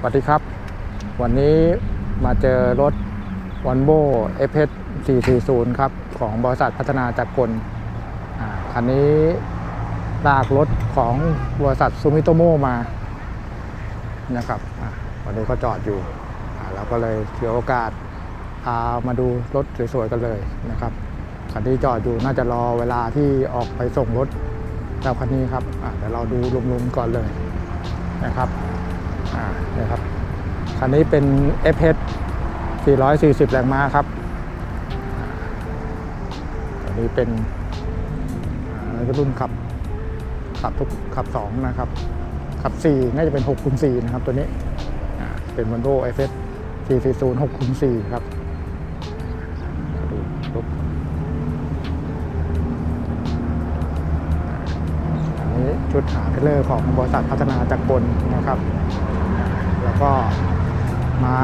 สวัสดีครับ วันนี้มาเจอรถ v o l v o f s 440 ครับ ของบริษัทพัฒนาจักกลคันนี้ลากรถของบริษัทซูมิโตโมมานะครับวันนี้ก็จอดอยู่เราก็เลยถือโอกาสพามาดูรถสวยๆกันเลยนะครับคันนี้จอดอยู่น่าจะรอเวลาที่ออกไปส่งรถเจ้าคันนี้ครับเดี๋ยวเราดูรวมๆก่อนเลยนะครับ อ่านี่ครับคันนี้เป็น FH 440 แรงม้าครับอันนี้เป็นอ่ารุ่นขับขับทุกขับ 2 นะครับ ขับ 4 น่าจะเป็น6คูณ4นะครับ ตัวนี้อ่าเป็น Volvo FH 440 6คูณ4ครับดูรถอันนี้ชุดหาเทเลอร์ของบริษัทพัฒนาจักรกลนะครับ ก็มา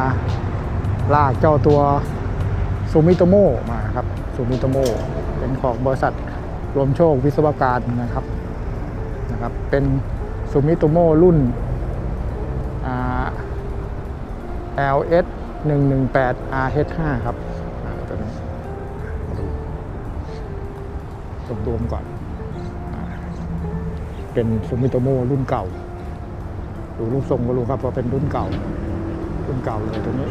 ลากเจ้าตัวซูมิโตโมมาครับซูมิโตโมเป็นของบริษัทรวมโชควิศวการนะครับนะครับ เป็นซูมิโตโมรุ่น LS 118 RH5 ครับตัวนี้มาดูรวมๆก่อน เป็นซูมิโตโมรุ่นเก่า ดูรูปทรงก็รู้ครับว่าเป็นรุ่นเก่า รุ่นเก่าเลยตัวนี้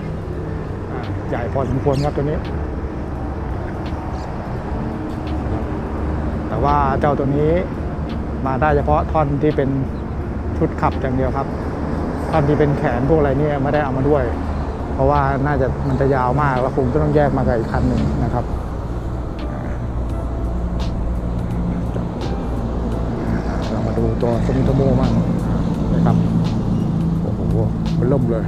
ใหญ่พอสมควรครับตัวนี้ แต่ว่าเจ้าตัวนี้มาได้เฉพาะท่อนที่เป็นชุดขับอย่างเดียวครับ ท่อนที่เป็นแขนพวกอะไรเนี่ยไม่ได้เอามาด้วย เพราะว่าน่าจะมันจะยาวมากแล้วคงจะต้องแยกมากับอีกคันหนึ่งนะครับเรามาดูตัวสมิโตโมมั่งนะครับ มันล่มเลย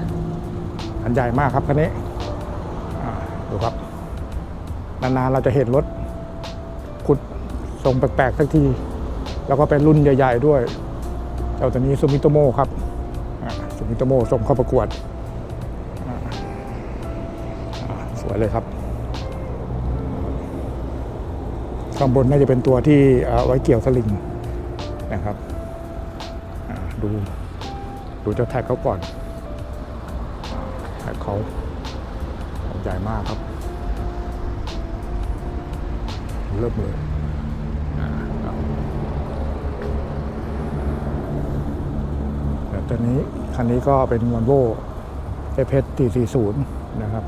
อันใหญ่มากครับคันนี้อ่าดูครับ นานๆเราจะเห็นรถขุดทรงแปลกๆสักที แล้วก็เป็นรุ่นใหญ่ ๆ ด้วย เจ้าตัวนี้ซูมิโตโมครับซูมิโตโมส่งเข้าประกวดอ่าอ่าสวยเลยครับ ข้างบนน่าจะเป็นตัวที่เอาไว้เกี่ยวสลิงนะครับอ่าดูดูเจ้าแท็กเขาก่อน แท็กเขาใหญ่มากครับ เริ่มเลยแต่ตอนนี้คันนี้ก็เป็น Volvo FH 440นย์นะครับ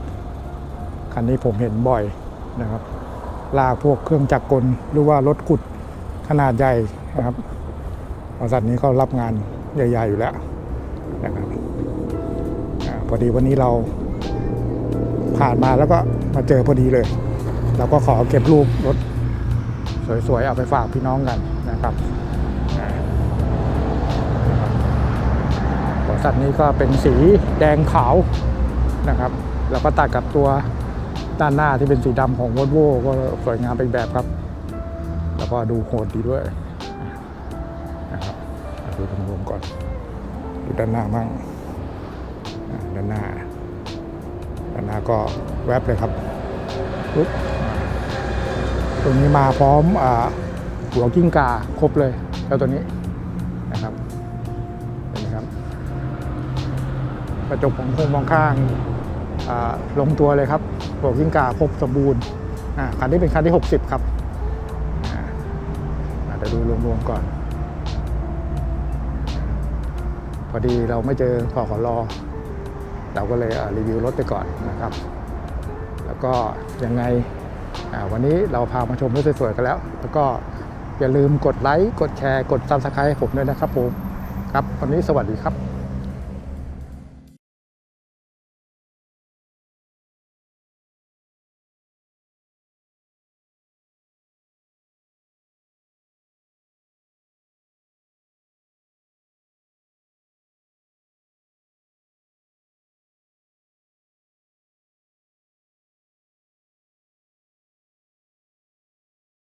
คันนี้ผมเห็นบ่อยนะครับ ลากพวกเครื่องจักรกลหรือว่ารถขุดขนาดใหญ่นะครับบริษัทนี้เขารับงานใหญ่ ๆ อยู่แล้วนะครับ พอดีวันนี้เราผ่านมาแล้วก็มาเจอพอดีเลย เราก็ขอเก็บรูปรถสวยๆ เอาไปฝากพี่น้องกันนะครับอ่านะครับบริษัทนี้ก็เป็นสีแดงขาวนะครับ แล้วก็ตัดกับตัวด้านหน้าที่เป็นสีดำของ v o l v o ก็สวยงามเป็นแบบครับ แล้วก็ดูโหดดีด้วยนะครับดูรวมก่อนดูด้านหน้ามั่ง ด้านหน้า ด้านหน้าก็แวบเลยครับปุ๊บตัวนี้มาพร้อมอหัวกิ้งก่าครบเลยเจ้าตัวนี้นะครับเห็นไหมครับ กระจกของโครงมองข้างลงตัวเลยครับหัวกิ้งก่าครบสมบูรณ์อ่าคันนี้เป็นคันที่ 60 ครับอ่าอ่าเดี๋ยวดูรวมๆก่อน พอดีเราไม่เจอพอขอรอ เราก็เลยรีวิวรถไปก่อนนะครับ แล้วก็ยังไงวันนี้เราพามาชมรถสวยๆกันแล้ว แล้วก็อย่าลืมกดไลค์ กดแชร์ กดซับสไครต์ให้ผมด้วยนะครับผม ครับ วันนี้สวัสดีครับ